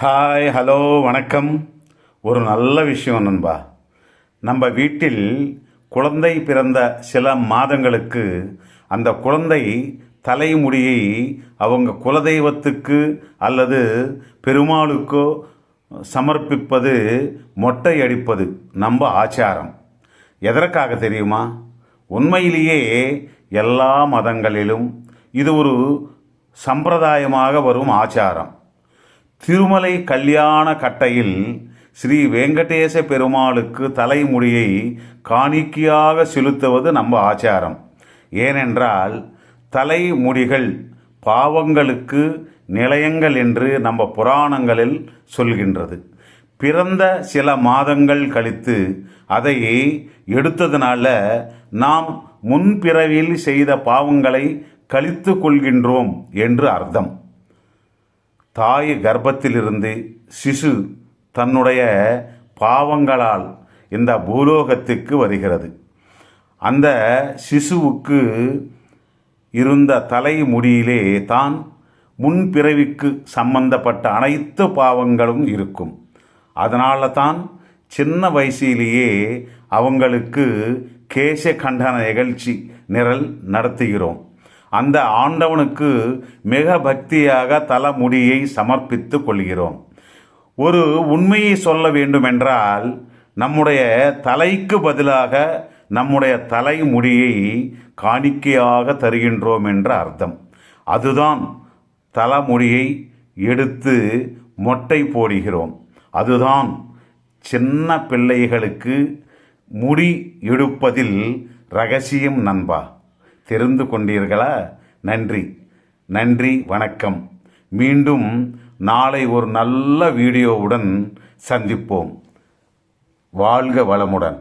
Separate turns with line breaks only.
Hi hello வணக்கம். ஒரு நல்ல விஷயம் நண்பா. நம்ம வீட்டில் குழந்தை பிறந்த சில மாதங்களுக்கு அந்த குழந்தை தலைமுடியை அவங்க குலதெய்வத்துக்கு அல்லது பெருமாளுக்கோ சமர்ப்பிப்பது மொட்டை அடிப்பது நம்ம ஆச்சாரம். எதற்காக தெரியுமா? உண்மையிலேயே எல்லா மதங்களிலும் இது ஒரு சம்பிரதாயமாக வரும் ஆச்சாரம். திருமலை கல்யாண கட்டையில் ஸ்ரீ வெங்கடேச பெருமாளுக்கு தலைமுடியை காணிக்கையாக செலுத்துவது நம்ம ஆச்சாரம். ஏனென்றால் தலைமுடிகள் பாவங்களுக்கு நிலையங்கள் என்று நம்ம புராணங்களில் சொல்கின்றது. பிறந்த சில மாதங்கள் கழித்து அதை எடுத்ததுனால நாம் முன்பிறவியில் செய்த பாவங்களை கழித்து கொள்கின்றோம் என்று அர்த்தம். தாய் கர்ப்பத்திலிருந்து சிசு தன்னுடைய பாவங்களால் இந்த பூலோகத்துக்கு வருகிறது. அந்த சிசுவுக்கு இருந்த தலைமுடியிலே தான் முன்பிறவிக்கு சம்பந்தப்பட்ட அனைத்து பாவங்களும் இருக்கும். அதனால தான் சின்ன வயசிலேயே அவங்களுக்கு கேச கண்டன நிகழ்ச்சி நிரல் நடத்துகிறோம். அந்த ஆண்டவனுக்கு மிக பக்தியாக தலைமுடியை சமர்ப்பித்து கொள்கிறோம். ஒரு உண்மையை சொல்ல வேண்டுமென்றால் நம்முடைய தலைக்கு பதிலாக நம்முடைய தலைமுடியை காணிக்கையாக தருகின்றோம் என்ற அர்த்தம். அதுதான் தலைமுடியை எடுத்து மொட்டை போடுகிறோம். அதுதான் சின்ன பிள்ளைகளுக்கு முடி எடுப்பதில் ரகசியம் நண்பா. தெரிந்து கொண்டீர்களா? நன்றி. நன்றி வணக்கம். மீண்டும் நாளை ஒரு நல்ல வீடியோவுடன் சந்திப்போம். வாழ்க வளமுடன்.